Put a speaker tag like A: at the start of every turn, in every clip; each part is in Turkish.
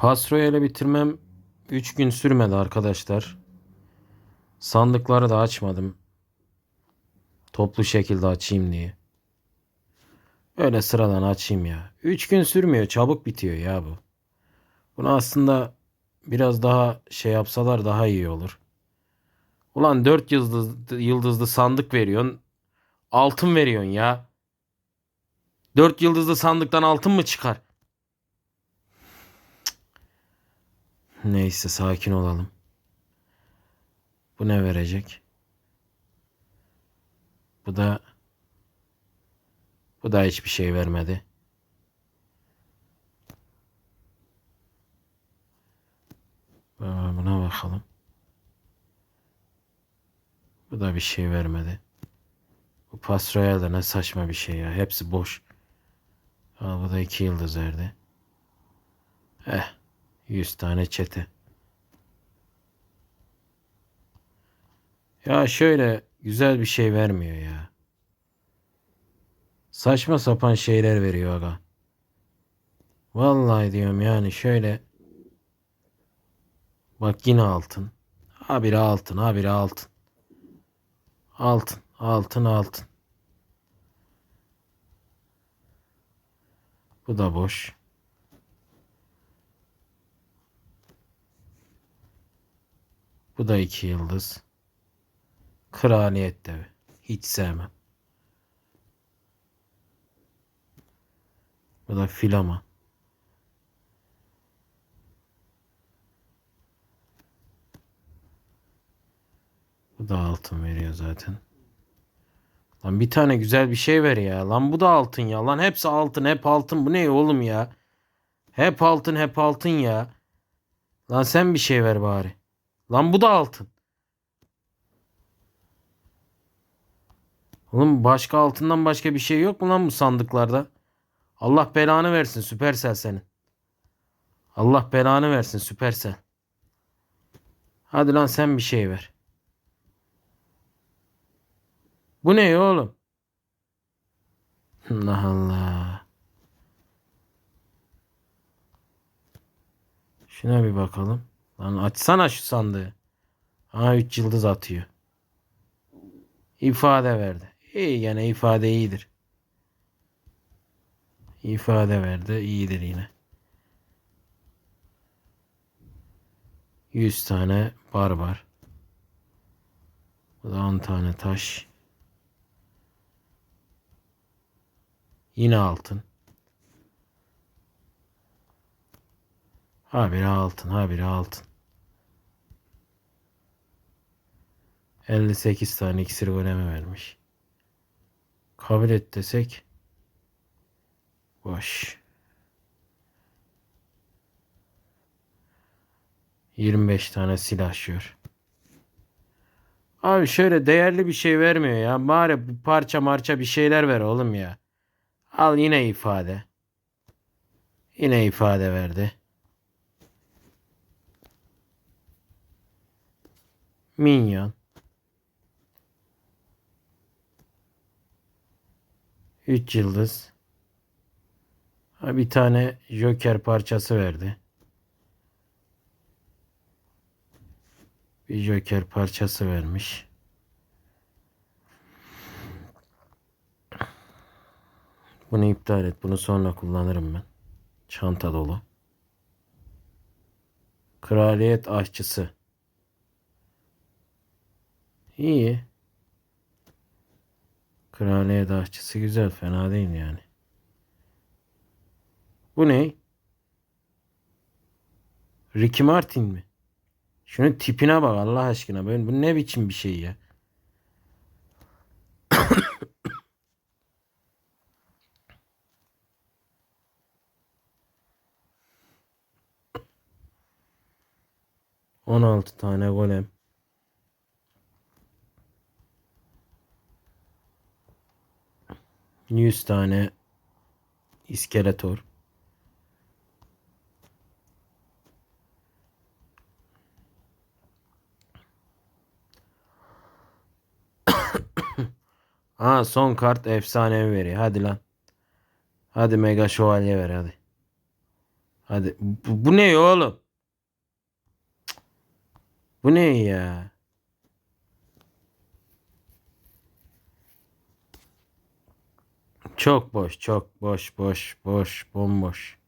A: Pasroya ile bitirmem 3 gün sürmedi arkadaşlar. Sandıkları da açmadım. Toplu şekilde açayım diye. Öyle sıradan açayım ya. 3 gün sürmüyor çabuk bitiyor ya bu. Bunu aslında biraz daha şey yapsalar daha iyi olur. Ulan 4 yıldızlı, yıldızlı sandık veriyorsun. Altın veriyorsun ya. 4 yıldızlı sandıktan altın mı çıkar? Neyse sakin olalım. Bu ne verecek? Bu da bu da hiçbir şey vermedi. Aa, Buna bakalım. Bu da bir şey vermedi. Bu Pas Royal da ne saçma bir şey ya. Hepsi boş. Aa, bu da iki yıldız verdi. Eh. 100 tane çete. Ya şöyle güzel bir şey vermiyor ya. Saçma sapan şeyler veriyor aga. Vallahi diyorum yani şöyle. Bak yine altın. Habire altın, habire altın. Altın, altın, altın. Bu da boş. Bu da iki yıldız. Kraliyet devi. Hiç sevmem. Bu da filama. Bu da altın veriyor zaten. Lan bir tane güzel bir şey ver ya. Lan bu da altın ya. Lan hepsi altın, hep altın. Bu ne oğlum ya? Hep altın, hep altın ya. Lan sen bir şey ver bari. Lan bu da altın. Oğlum başka altından başka bir şey yok mu lan bu sandıklarda? Allah belanı versin Süpersel senin. Allah belanı versin Süpersel. Hadi lan sen bir şey ver. Bu ne oğlum? Allah Allah. Şuna bir bakalım. Lan açsana şu sandığı. Aha 3 yıldız atıyor. İfade verdi. İyi gene ifade iyidir. İfade verdi. iyidir yine. 100 tane barbar. Bu da 10 tane taş. Yine altın. Ha biri altın, ha biri altın. 58 tane iksir golemi vermiş. Kabul et desek boş. 25 tane silahşıyor. Abi şöyle değerli bir şey vermiyor ya. Bari bir parça marça bir şeyler ver oğlum ya. Al yine ifade. Yine ifade verdi. Minyon. 3 yıldız. Bir tane Joker parçası verdi. Bir Joker parçası vermiş. Bunu iptal et. Bunu sonra kullanırım ben. Çanta dolu. Kraliyet aşçısı. İyi. Kraliyet aşçısı güzel. Fena değil yani. Bu ne? Ricky Martin mi? Şunun tipine bak Allah aşkına. Ben, bu ne biçim bir şey ya? On altı tane golem. Yüz tane iskeletor. Ha son kart efsanevi veriyor. Hadi lan. Hadi mega şövalye ver hadi. Hadi. Bu, bu ne oğlum? Bu ne ya? Çok boş, çok boş, boş, boş, bomboş.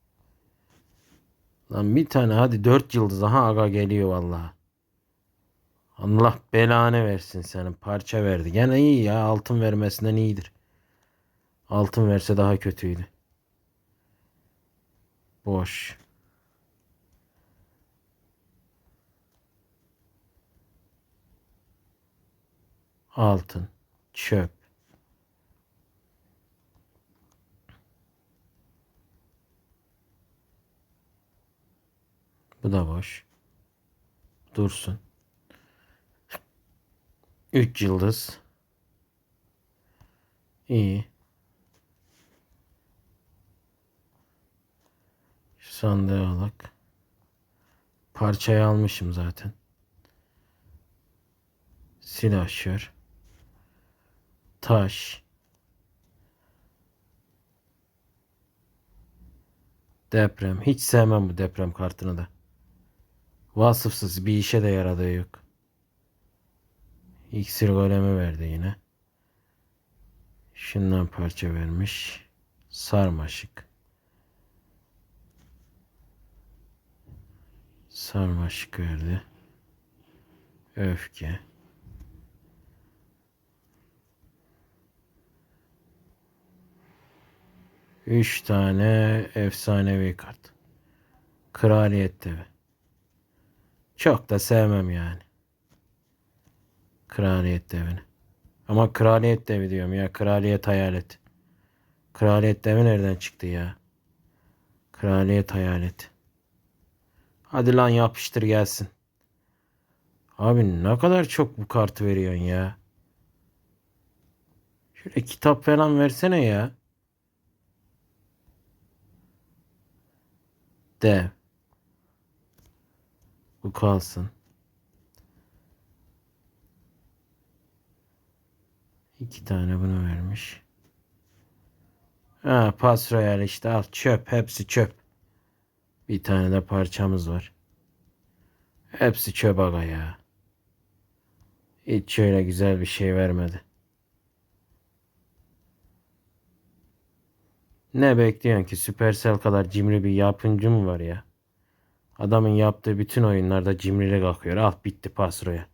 A: Lan bir tane hadi dört yıldız aha aga geliyor vallahi. Allah belanı versin senin. Parça verdi. Gene iyi ya. Altın vermesinden iyidir. Altın verse daha kötüydü. Boş. Altın. Çöp. Bu da boş. Dursun. 3 yıldız. İyi. Şu sandığı alak. Parçayı almışım zaten. Silahşör. Taş. Deprem. Hiç sevmem bu deprem kartını da. Vasıfsız bir işe de yaradığı yok. İksir golemi verdi yine. Şundan parça vermiş. Sarmaşık. Sarmaşık verdi. Öfke. Üç tane efsanevi kart. Kraliyet devi. Çok da sevmem yani. Kraliyet devini. Ama kraliyet devi diyorum ya. Kraliyet hayalet. Kraliyet devi nereden çıktı ya? Kraliyet hayalet. Hadi lan yapıştır gelsin. Abi ne kadar çok bu kartı veriyorsun ya. Şöyle kitap falan versene ya. Dev. Bu kalsın. İki tane bunu vermiş. Ha pas royal işte al çöp hepsi çöp. Bir tane de parçamız var. Hepsi çöp aga ya. Hiç şöyle güzel bir şey vermedi. Ne bekliyorsun ki Supercell kadar cimri bir yapımcı mı var ya? Adamın yaptığı bütün oyunlarda cimrilik akıyor. Al bitti pas royal.